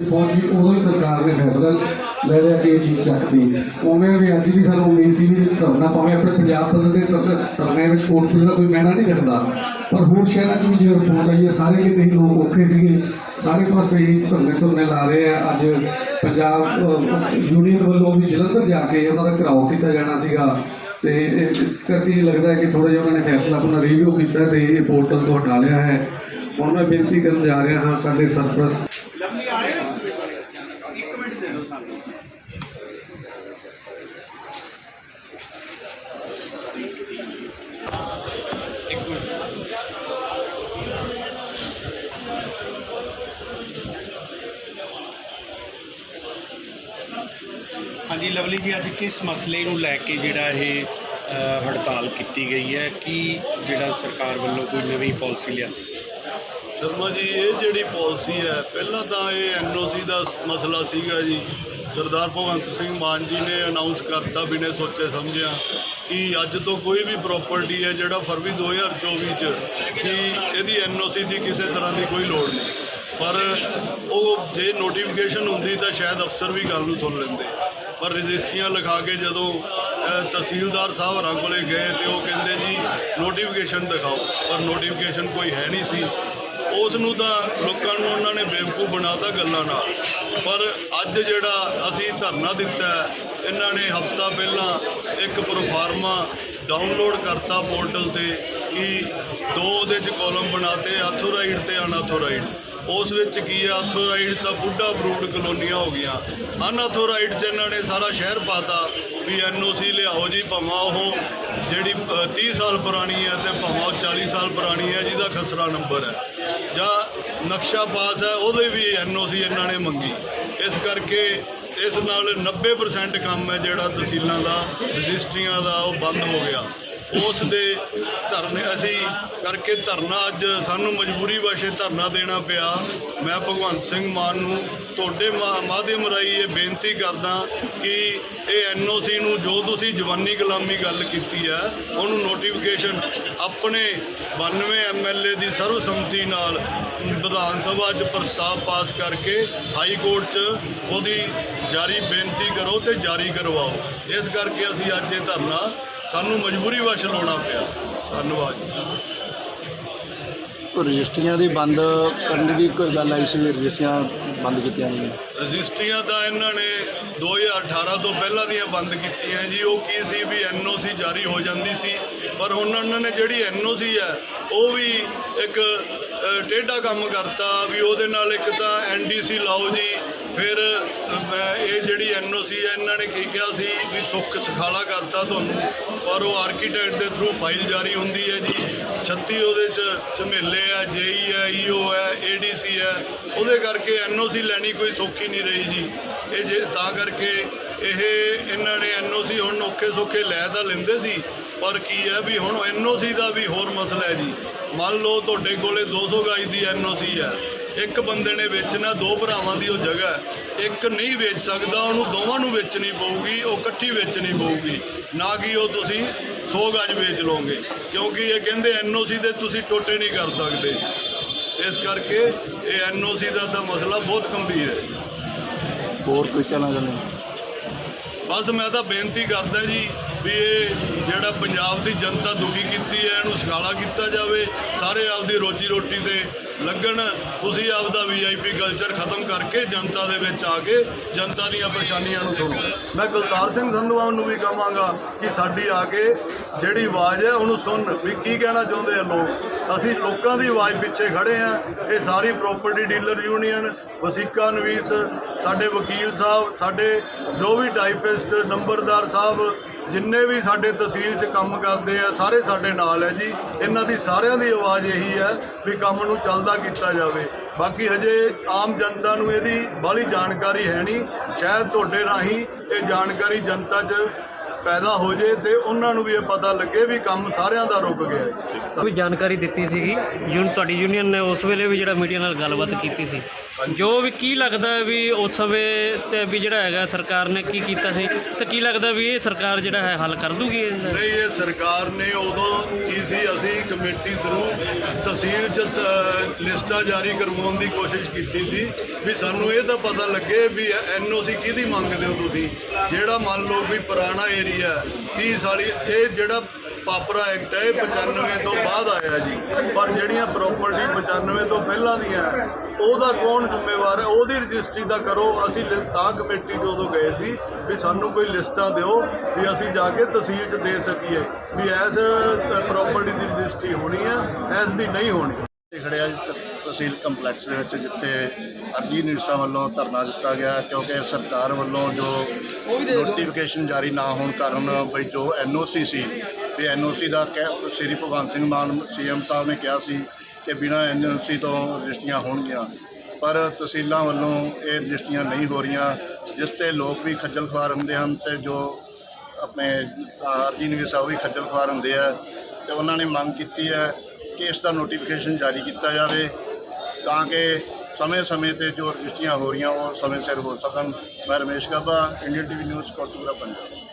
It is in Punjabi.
ਪਹੁੰਚ ਗਈ, ਉਦੋਂ ਹੀ ਸਰਕਾਰ ਨੇ ਫੈਸਲਾ ਲੈ ਲਿਆ ਕਿ ਇਹ ਚੀਜ਼ ਚੱਕਦੀ ਉਵੇਂ ਵੀ ਅੱਜ ਵੀ ਸਾਨੂੰ ਉਮੀਦ ਸੀ ਵੀ ਧਰਨਾ ਭਾਵੇਂ ਆਪਣੇ ਪੰਜਾਬ ਪੱਧਰ ਦੇ ਧਰ- ਧਰਨੇ ਵਿੱਚ ਕੋਟਪੁਰੇ ਦਾ ਕੋਈ ਮੈਣਾ ਨਹੀਂ ਰੱਖਦਾ ਪਰ ਹੋਰ ਸ਼ਹਿਰਾਂ 'ਚ ਵੀ ਜਿਵੇਂ ਰਿਪੋਰਟ ਆਈ ਹੈ, ਸਾਰੇ ਕਿਤੇ ਹੀ ਲੋਕ ਔਖੇ ਸੀਗੇ। ਸਾਰੇ ਪਾਸੇ ਹੀ ਧਰਨੇ ਧਰਨੇ ਲਾ ਰਹੇ ਆ। ਅੱਜ ਪੰਜਾਬ ਯੂਨੀਅਨ ਵੱਲੋਂ ਵੀ ਜਲੰਧਰ ਜਾ ਕੇ ਉਹਨਾਂ ਦਾ ਘਰਾਓ ਕੀਤਾ ਜਾਣਾ ਸੀਗਾ। ਤੇ ਇਸ ਕਰਕੇ ਇਹ ਲੱਗਦਾ ਹੈ ਕਿ ਥੋੜਾ ਜਿਹਾ ਉਹਨਾਂ ਨੇ ਫੈਸਲਾ ਆਪਣਾ ਰਿਵਿਊ ਕੀਤਾ ਤੇ ਇਹ ਪੋਰਟਲ ਤੋਂ ਹਟਾ ਲਿਆ ਹੈ। ਹੁਣ ਮੈਂ ਬੇਨਤੀ ਕਰਨ ਜਾ ਰਿਹਾ ਹਾਂ, ਸਾਡੇ ਸਰਪ੍ਰਸਤ ਹਾਂਜੀ, ਲਵਲੀ ਜੀ, ਅੱਜ ਕਿਸ ਮਸਲੇ ਨੂੰ ਲੈ ਕੇ ਜਿਹੜਾ ਇਹ ਹੜਤਾਲ ਕੀਤੀ ਗਈ ਹੈ? ਕੀ ਜਿਹੜਾ ਸਰਕਾਰ ਵੱਲੋਂ ਕੋਈ ਨਵੀਂ ਪਾਲਿਸੀ ਲਿਆਂਦੀ ਸ਼ਰਮਾ ਜੀ, ਇਹ ਜਿਹੜੀ ਪਾਲਿਸੀ ਹੈ, ਪਹਿਲਾਂ ਤਾਂ ਇਹ ਐਨਓਸੀ ਦਾ ਮਸਲਾ ਸੀਗਾ ਜੀ। ਸਰਦਾਰ ਭਗਵੰਤ ਸਿੰਘ ਮਾਨ ਜੀ ਨੇ ਅਨਾਉਂਸ ਕਰਤਾ ਬਿਨੇ ਸੋਚੇ ਸਮਝਿਆ ਕਿ ਅੱਜ ਤੋਂ ਕੋਈ ਵੀ ਪ੍ਰਾਪਰਟੀ ਹੈ ਜਿਹੜਾ ਫਰਵਰੀ 2024 ਚ, ਕਿ ਇਹਦੀ ਐਨਓਸੀ ਦੀ ਕਿਸੇ ਤਰ੍ਹਾਂ ਦੀ ਕੋਈ ਲੋੜ ਨਹੀਂ। ਪਰ ਉਹ ਜੇ ਨੋਟੀਫਿਕੇਸ਼ਨ ਹੁੰਦੀ ਤਾਂ ਸ਼ਾਇਦ ਅਫਸਰ ਵੀ ਗੱਲ ਨੂੰ ਸੁਣ ਲੈਂਦੇ। ਪਰ ਰਜਿਸਟਰੀਆਂ ਲਿਖਾ ਕੇ ਜਦੋਂ ਤਹਿਸੀਲਦਾਰ ਸਾਹਿਬ ਹੋਰਾਂ ਕੋਲੇ ਗਏ ਤੇ ਉਹ ਕਹਿੰਦੇ ਜੀ ਨੋਟੀਫਿਕੇਸ਼ਨ ਦਿਖਾਓ। ਪਰ ਨੋਟੀਫਿਕੇਸ਼ਨ ਕੋਈ ਹੈ ਨਹੀਂ ਸੀ। ਉਸ ਨੂੰ ਤਾਂ ਲੋਕਾਂ ਨੂੰ ਉਹਨਾਂ ਨੇ ਬੇਵਕੂਫ ਬਣਾਤਾ ਗੱਲਾਂ ਨਾਲ। ਪਰ ਅੱਜ ਜਿਹੜਾ ਅਸੀਂ ਧਰਨਾ ਦਿੱਤਾ, ਇਹਨਾਂ ਨੇ ਹਫਤਾ ਪਹਿਲਾਂ ਇੱਕ ਪ੍ਰੋਫਾਰਮਾ ਡਾਊਨਲੋਡ ਕਰਤਾ ਪੋਰਟਲ ਤੇ ਕਿ ਦੋ ਉਹਦੇ ਚ ਕਾਲਮ ਬਣਾਤੇ, ਆਥੋਰਾਈਡ ਤੇ ਅਨਆਥੋਰਾਈਡ ਉਸ ਵਿੱਚ ਕੀ ਆ? ਅਥੋਰਾਈਡ ਤਾਂ ਬੁੱਢਾ ਬਰੂਡ ਕਲੋਨੀਆਂ ਹੋ ਗਈਆਂ। ਅਨਆਥੋਰਾਈਡ ਚ ਇਹਨਾਂ ਨੇ ਸਾਰਾ ਸ਼ਹਿਰ ਪਾਤਾ ਵੀ ਐਨਓਸੀ ਲਿਆਓ ਜੀ ਭਾਵੇਂ ਉਹ ਜਿਹੜੀ ਅ, 30 ਸਾਲ ਪੁਰਾਣੀ ਹੈ ਤੇ ਭਾਵੇਂ ਉਹ 40 ਸਾਲ ਪੁਰਾਣੀ ਹੈ ਜਿਹਦਾ ਖਸਰਾ ਨੰਬਰ ਹੈ। ਜਾਂ ਨਕਸ਼ਾ ਪਾਸ ਹੈ ਉਹਦੇ ਵੀ ਐਨਓਸੀ ਇਹਨਾਂ ਨੇ ਮੰਗੀ। ਇਸ ਕਰਕੇ ਇਸ ਨਾਲ 90% ਕੰਮ ਹੈ ਜਿਹੜਾ ਤਹਿਸੀਲਾਂ ਦਾ ਰਜਿਸਟਰੀਆਂ ਦਾ ਉਹ ਬੰਦ ਹੋ ਗਿਆ। ਉਸ ਦੇ ਧਰਨੇ, ਅਸੀਂ ਕਰਕੇ ਧਰਨਾ ਅੱਜ ਸਾਨੂੰ ਮਜਬੂਰੀ ਵਸ਼ੇ ਧਰਨਾ ਦੇਣਾ ਪਿਆ। ਮੈਂ ਭਗਵੰਤ ਸਿੰਘ ਮਾਨ ਨੂੰ ਤੁਹਾਡੇ ਮਾ- ਮਾਧਿਅਮ ਰਾਹੀਂ ਇਹ ਬੇਨਤੀ ਕਰਦਾ ਕਿ ਇਹ ਐਨਓਸੀ ਨੂੰ ਜੋ ਤੁਸੀਂ ਜਵਾਨੀ ਗੁਲਾਮੀ ਗੱਲ ਕੀਤੀ ਹੈ, ਉਹਨੂੰ ਨੋਟੀਫਿਕੇਸ਼ਨ ਆਪਣੇ 92 ਐਮਐਲਏ ਦੀ ਸਰਵਸੰਮਤੀ ਨਾਲ ਵਿਧਾਨ ਸਭਾ 'ਚ ਪ੍ਰਸਤਾਵ ਪਾਸ ਕਰਕੇ ਹਾਈ ਕੋਰਟ 'ਚ ਉਹਦੀ ਜਾਰੀ ਬੇਨਤੀ ਕਰੋ ਤੇ ਜਾਰੀ ਕਰਵਾਓ। ਇਸ ਕਰਕੇ ਅਸੀਂ ਅੱਜ ਇਹ ਧਰਨਾ ਸਾਨੂੰ ਮਜਬੂਰੀ ਵਸ਼ ਲਾਉਣਾ ਪਿਆ। ਧੰਨਵਾਦ ਜੀ। ਰਜਿਸਟਰੀਆਂ ਦੀ ਬੰਦ ਕਰਨ ਦੀ ਕੋਈ ਗੱਲ ਆਈ ਸੀ ਵੀ ਰਜਿਸਟਰੀਆਂ ਬੰਦ ਕੀਤੀਆਂ ਗਈਆਂ? ਰਜਿਸਟਰੀਆਂ ਤਾਂ ਇਹਨਾਂ ਨੇ 2018 ਤੋਂ ਪਹਿਲਾਂ ਦੀਆਂ ਬੰਦ ਕੀਤੀਆਂ ਜੀ। ਉਹ ਕੀ ਸੀ ਵੀ ਐਨਓਸੀ ਜਾਰੀ ਹੋ ਜਾਂਦੀ ਸੀ। ਪਰ ਹੁਣ ਉਹਨਾਂ ਨੇ ਜਿਹੜੀ ਐਨਓਸੀ ਹੈ ਉਹ ਵੀ ਇੱਕ ਟੇਢਾ ਕੰਮ ਕਰਤਾ ਵੀ ਉਹਦੇ ਨਾਲ ਇੱਕ ਤਾਂ ਐਨਡੀਸੀ ਲਾਓ ਜੀ ਫਿਰ ਅ, ਮੈਂ ਇਹ ਜਿਹੜੀ ਐਨਓਸੀ ਹੈ ਇਹਨਾਂ ਨੇ ਕੀ ਕਿਹਾ ਸੀ ਵੀ ਸੁੱਖ ਸਖਾਲਾ ਕਰਤਾ ਤੁਹਾਨੂੰ ਪਰ ਉਹ ਆਰਕੀਟੈਕਟ ਦੇ ਥਰੂ ਫਾਈਲ ਜਾਰੀ ਹੁੰਦੀ ਹੈ ਜੀ। 36 ਉਹਦੇ ਚ ਝਮੇਲੇ ਆ ਜੇਈ ਹੈ ਈਓ ਹੈ ਏਡੀਸੀ ਹੈ ਉਹਦੇ ਕਰਕੇ ਐਨਓਸੀ ਲੈਣੀ ਕੋਈ ਸੌਖੀ ਨਹੀਂ ਰਹੀ ਜੀ। ਇਹ ਜੇ ਤਾਂ ਕਰਕੇ ਇਹ ਇਹਨਾਂ ਨੇ ਐਨਓਸੀ ਹੁਣ ਔਖੇ ਸੌਖੇ ਲੈ ਤਾਂ ਲੈਂਦੇ ਸੀ ਪਰ ਕੀ ਹੈ ਵੀ ਹੁਣ ਐਨਓਸੀ ਦਾ ਵੀ ਹੋਰ ਮਸਲਾ ਹੈ ਜੀ। ਮੰਨ ਲਓ ਤੁਹਾਡੇ ਕੋਲੇ 200 ਗਜ ਦੀ ਐਨਓਸੀ ਹੈ। ਇੱਕ ਬੰਦੇ ਨੇ ਵੇਚਣਾ ਦੋ ਭਰਾਵਾਂ ਦੀ ਉਹ ਜਗ੍ਹਾ ਇੱਕ ਨਹੀਂ ਵੇਚ ਸਕਦਾ ਉਹਨੂੰ ਦੋਵਾਂ ਨੂੰ ਵੇਚਣੀ ਪਊਗੀ ਉਹ ਇਕੱਠੀ ਵੇਚਣੀ ਪਊਗੀ। ਨਾ ਕਿ ਉਹ ਤੁਸੀਂ 100 ਗਜ ਵੇਚ ਲਓਗੇ ਕਿਉਂਕਿ ਇਹ ਕਹਿੰਦੇ ਐਨਓਸੀ ਦੇ ਤੁਸੀਂ ਟੋਟੇ ਨਹੀਂ ਕਰ ਸਕਦੇ। ਇਸ ਕਰਕੇ ਇਹ ਐਨਓਸੀ ਦਾ ਤਾਂ ਮਸਲਾ ਬਹੁਤ ਗੰਭੀਰ ਹੈ। ਹੋਰ ਕੋਈ ਚਾਹੁੰਦੇ ਹੋ? ਬਸ ਮੈਂ ਤਾਂ ਬੇਨਤੀ ਕਰਦਾ ਜੀ ਵੀ ਇਹ ਜਿਹੜਾ ਪੰਜਾਬ ਦੀ ਜਨਤਾ ਦੁਖੀ ਕੀਤੀ ਹੈ ਇਹਨੂੰ ਸਖਾਲਾ ਕੀਤਾ ਜਾਵੇ। ਸਾਰੇ ਆਪਦੀ ਰੋਜੀ ਰੋਟੀ ਤੇ ਲੱਗਣ, ਤੁਸੀਂ ਆਪਦਾ ਵੀਆਈਪੀ ਕਲਚਰ ਖਤਮ ਕਰਕੇ ਜਨਤਾ ਦੇ ਵਿੱਚ ਆ ਕੇ ਜਨਤਾ ਦੀਆਂ ਪਰੇਸ਼ਾਨੀਆਂ ਨੂੰ ਸੁਣੋ ਮੈਂ ਗੁਲਤਾਰ ਸਿੰਘ ਸੰਧਵਾਨ ਨੂੰ ਵੀ ਕਹਾਂਗਾ ਕਿ ਸਾਡੀ ਆ ਕੇ ਜਿਹੜੀ ਆਵਾਜ਼ ਹੈ, ਉਹਨੂੰ ਸੁਣ। ਵੀ ਕੀ ਕਹਿਣਾ ਚਾਹੁੰਦੇ ਆ ਲੋਕ? ਅਸੀਂ ਲੋਕਾਂ ਦੀ ਆਵਾਜ਼ ਪਿੱਛੇ ਖੜੇ ਆ ਇਹ ਸਾਰੀ ਪ੍ਰਾਪਰਟੀ ਡੀਲਰ ਯੂਨੀਅਨ ਵਸੀਕਾ ਨਵੀਸ, ਸਾਡੇ ਵਕੀਲ ਸਾਹਿਬ, ਸਾਡੇ ਜੋ ਵੀ ਟਾਈਪਿਸਟ ਨੰਬਰਦਾਰ ਸਾਹਿਬ ਜਿੰਨੇ ਵੀ ਸਾਡੇ ਤਹਿਸੀਲ 'ਚ ਕੰਮ ਕਰਦੇ ਆ, ਸਾਰੇ ਸਾਡੇ ਨਾਲ ਹੈ ਜੀ। ਇਹਨਾਂ ਦੀ ਸਾਰਿਆਂ ਦੀ ਆਵਾਜ਼ ਇਹੀ ਹੈ ਵੀ ਕੰਮ ਨੂੰ ਚੱਲਦਾ ਕੀਤਾ ਜਾਵੇ। ਬਾਕੀ ਹਜੇ ਆਮ ਜਨਤਾ ਨੂੰ ਇਹਦੀ ਬਾਹਲੀ ਜਾਣਕਾਰੀ ਹੈ ਨਹੀਂ। ਸ਼ਾਇਦ ਤੁਹਾਡੇ ਰਾਹੀਂ ਇਹ ਜਾਣਕਾਰੀ ਜਨਤਾ 'ਚ ਪੈਦਾ ਹੋ ਜੇ ਤੇ ਉਹਨਾਂ ਨੂੰ ਵੀ ਇਹ ਪਤਾ ਲੱਗੇ ਵੀ ਕੰਮ ਸਾਰਿਆਂ ਦਾ ਰੁਕ ਗਿਆ ਹੈ ਵੀ ਜਾਣਕਾਰੀ ਦਿੱਤੀ ਸੀਗੀ? ਯੂਨ ਤੁਹਾਡੀ ਯੂਨੀਅਨ ਨੇ ਉਸ ਵੇਲੇ ਵੀ ਜਿਹੜਾ ਮੀਡੀਆ ਨਾਲ ਗੱਲਬਾਤ ਕੀਤੀ ਸੀ। ਜੋ ਵੀ ਕੀ ਲੱਗਦਾ ਹੈ ਵੀ ਉਸ ਸਮੇਂ ਤੇ ਵੀ ਜਿਹੜਾ ਹੈਗਾ ਸਰਕਾਰ ਨੇ ਕੀ ਕੀਤਾ ਸੀ? ਤੇ ਕੀ ਲੱਗਦਾ ਵੀ ਇਹ ਸਰਕਾਰ ਜਿਹੜਾ ਹੈ ਹੱਲ ਕਰ ਦੂਗੀ ਇਹਦਾ? ਨਹੀਂ ਇਹ ਸਰਕਾਰ ਨੇ ਉਦੋਂ ਕੀ ਸੀ? ਅਸੀਂ ਕਮੇਟੀ ਥਰੂ ਤਹਿਸੀਲ ਚ ਤ- ਲਿਸਟਾਂ ਜਾਰੀ ਕਰਵਾਉਣ ਦੀ ਕੋਸ਼ਿਸ਼ ਕੀਤੀ ਸੀ। ਵੀ ਸਾਨੂੰ ਇਹ ਤਾਂ ਪਤਾ ਲੱਗੇ ਵੀ ਐਨਓਸੀ ਕਿਹਦੀ ਮੰਗਦੇ ਹੋ ਤੁਸੀਂ? ਜਿਹੜਾ ਮੰਨ ਲਓ ਵੀ ਪੁਰਾਣਾ ਏਰੀਆ 30 ਸਾਲੀ ਇਹ ਜਿਹੜਾ ਪਾਪਰਾ ਐਕਟ ਹੈ, ਇਹ 95 ਤੋਂ ਬਾਅਦ ਆਇਆ ਜੀ। ਪਰ ਜਿਹੜੀਆਂ ਪ੍ਰਾਪਰਟੀ 95 ਤੋਂ ਪਹਿਲਾਂ ਦੀਆਂ, ਉਹਦਾ ਕੌਣ ਜ਼ਿੰਮੇਵਾਰ ਹੈ? ਉਹਦੀ ਰਜਿਸਟਰੀ ਦਾ ਕਰੋ। ਅਸੀਂ ਲਿ- ਤਾਂ ਕਮੇਟੀ 'ਚ ਉਦੋਂ ਗਏ ਸੀ ਵੀ ਸਾਨੂੰ ਕੋਈ ਲਿਸਟਾਂ ਦਿਓ ਵੀ ਅਸੀਂ ਜਾ ਕੇ ਤਹਿਸੀਲ 'ਚ ਦੇ ਸਕੀਏ ਵੀ ਐਸ ਪ੍ਰਾਪਰਟੀ ਦੀ ਰਜਿਸਟਰੀ ਹੋਣੀ ਹੈ, ਐਸ ਦੀ ਨਹੀਂ ਹੋਣੀ। ਖੜਿਆ ਜੀ। ਤਹਿਸੀਲ ਕੰਪਲੈਕਸ ਦੇ ਵਿੱਚ ਜਿੱਥੇ ਅਰਜੀ ਨਿਰਸਾ ਵੱਲੋਂ ਧਰਨਾ ਦਿੱਤਾ ਗਿਆ ਕਿਉਂਕਿ ਸਰਕਾਰ ਵੱਲੋਂ ਜੋ ਨੋਟੀਫਿਕੇਸ਼ਨ ਜਾਰੀ ਨਾ ਹੋਣ ਕਾਰਨ ਬਈ ਜੋ ਐਨਓਸੀ ਸੀ, ਵੀ ਐਨਓਸੀ ਦਾ ਕਹਿ- ਸ੍ਰੀ ਭਗਵੰਤ ਸਿੰਘ ਮਾਨ ਸੀਐਮ ਸਾਹਿਬ ਨੇ ਕਿਹਾ ਸੀ ਕਿ ਬਿਨਾਂ ਐਨਓਸੀ ਤੋਂ ਰਜਿਸਟਰੀਆਂ ਹੋਣਗੀਆਂ। ਪਰ ਤਹਿਸੀਲਾਂ ਵੱਲੋਂ ਇਹ ਰਜਿਸਟਰੀਆਂ ਨਹੀਂ ਹੋ ਰਹੀਆਂ, ਜਿਸ ਤੇ ਲੋਕ ਵੀ ਖੱਜਲ ਖੁਆਰ ਹੁੰਦੇ ਹਨ ਤੇ ਜੋ ਆਪਣੇ ਅਰਜੀ ਨਿਰਸਾ ਉਹ ਵੀ ਖੱਜਲ ਖੁਆਰ ਹੁੰਦੇ ਆ, ਤੇ ਉਹਨਾਂ ਨੇ ਮੰਗ ਕੀਤੀ ਹੈ ਕਿ ਇਸ ਦਾ ਨੋਟੀਫਿਕੇਸ਼ਨ ਜਾਰੀ ਕੀਤਾ ਜਾਵੇ। ਤਾਂ ਕਿ ਸਮੇਂ-ਸਮੇਂ ਤੇ ਜੋ ਰਜਿਸਟਰੀਆਂ ਹੋ ਰਹੀਆਂ, ਉਹ ਸਮੇਂ ਸਿਰ ਹੋ ਸਕਣ। ਮੈਂ Ramesh Gabba Indian TV news Kotkapura, Punjab.